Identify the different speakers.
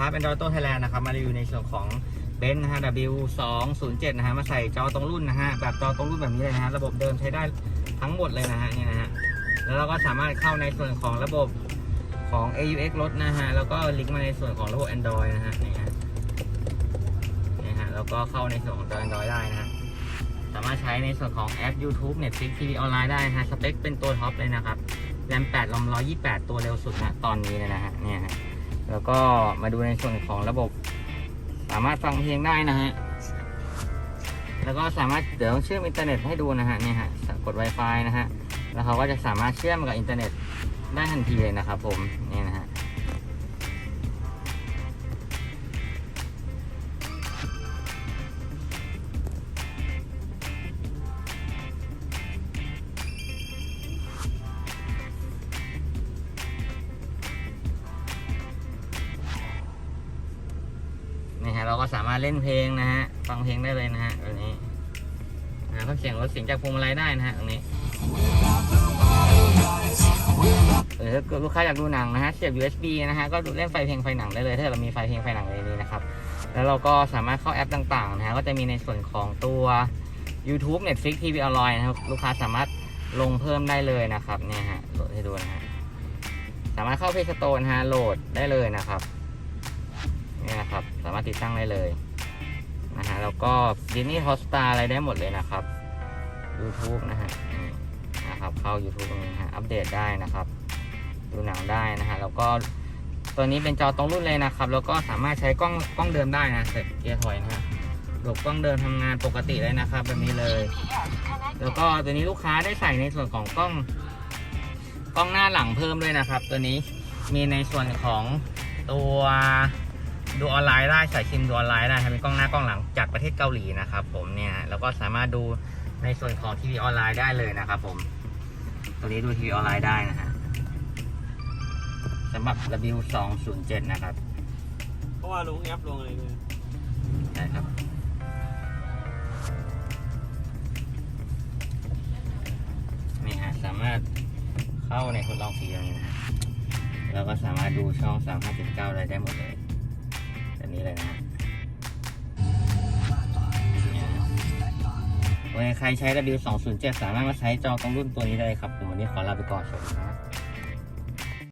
Speaker 1: ครับ Android Auto Thailand นะครับ มารีวิวในส่วนของเบนซ์นะฮะ W207 นะฮะ มาใส่จอตรงรุ่นนะฮะ แบบจอตรงรุ่นแบบนี้เลยนะฮะ ระบบเดิมใช้ได้ทั้งหมดเลยนะฮะนี่นะฮะ แล้วเราก็สามารถเข้าในส่วนของระบบของ AUX รถนะฮะ แล้วก็ลิงก์มาในส่วนของระบบ Android นะฮะ นี่ฮะ นี่ฮะ แล้วก็เข้าในส่วนของจอ Android ได้นะฮะ สามารถใช้ในส่วนของแอป YouTube Netflix TV ออนไลน์ได้นะฮะ สเปคเป็นตัวท็อปเลยนะครับ แรม8ลอม128 ตัวเร็วสุดนะตอนนี้เลยนะฮะ เนี่ยฮะ แล้วก็มาดูในส่วนของระบบ สามารถฟังเพลงได้นะฮะ แล้วก็สามารถเดี๋ยวเชื่อมอินเทอร์เน็ตให้ดูนะฮะเนี่ยฮะกด Wi-Fi นะฮะ แล้วเขาก็จะสามารถเชื่อมกับอินเทอร์เน็ตได้ทันทีเลยนะครับผมนี่นะ ฮะนี่ฮะเราก็สามารถเล่นเพลงนะฮะฟังเพลงได้เลยนะฮะแบบนี้นะก็เสียงรถเสียงจากพวงมาลัยได้นะฮะตรงนี้หรือถ้าเกิดลูกค้าอยากดูหนังนะฮะเสียบ USB นะฮะก็ดูเล่นไฟเพลงไฟหนังได้เลย ถ้าเรามีไฟเพลงไฟหนังในนี้นะครับแล้วเราก็สามารถเข้าแอปต่างๆนะฮะก็จะมีในส่วนของตัว YouTube Netflix TV ออนไลน์นะครับลูกค้าสามารถลงเพิ่มได้เลยนะครับเนี่ยฮะโหลดให้ดูนะฮะสามารถเข้า Play Store นะฮะโหลดได้เลยนะครับ นี่นะครับ สามารถติดตั้งได้เลยนะฮะแล้วก็ดินี่ฮอสตาอะไรได้หมดเลยนะครับ YouTube นะฮะนะครับเข้า YouTube ตรงนี้นะฮะอัปเดตได้นะครับ ดูหนังได้นะฮะแล้วก็ตัวนี้เป็นจอตรงรุ่นเลยนะครับ แล้วก็สามารถใช้กล้องกล้องเดิมได้นะเสร็จเกียร์ถอยนะฮะระบบกล้องเดิมทำงานปกติเลยนะครับแบบนี้เลย แล้วก็ตัวนี้ลูกค้าได้ใส่ในส่วนของกล้องกล้องหน้าหลังเพิ่มด้วยนะครับ ตัวนี้มีในส่วนของตัว ดูออนไลน์ได้ใส่ซิมดูออนไลน์ได้ครับเป็นกล้องหน้ากล้องหลังจากประเทศเกาหลีนะครับผมเนี่ยแล้วก็สามารถดูในส่วนของทีวีออนไลน์ได้เลยนะครับผมตัวนี้ดูทีวีออนไลน์ได้นะฮะสำหรับ W207 นะครับ
Speaker 2: เพราะว่าลงแอปลงอะไรเลย
Speaker 1: ใช่ครับ นี่ฮะสามารถเข้าในทดลองฟรีตรงนี้นะฮะแล้วก็สามารถดูช่อง 359อะไรได้หมดเลยแบบ นี้เลยนะฮะเนี่ยฮะวันนี้ใครใช้ W207 สามารถมาใช้จอตรงรุ่นตัวนี้ได้ครับผมวันนี้ขอลาไปก่อนสวัสดีครับ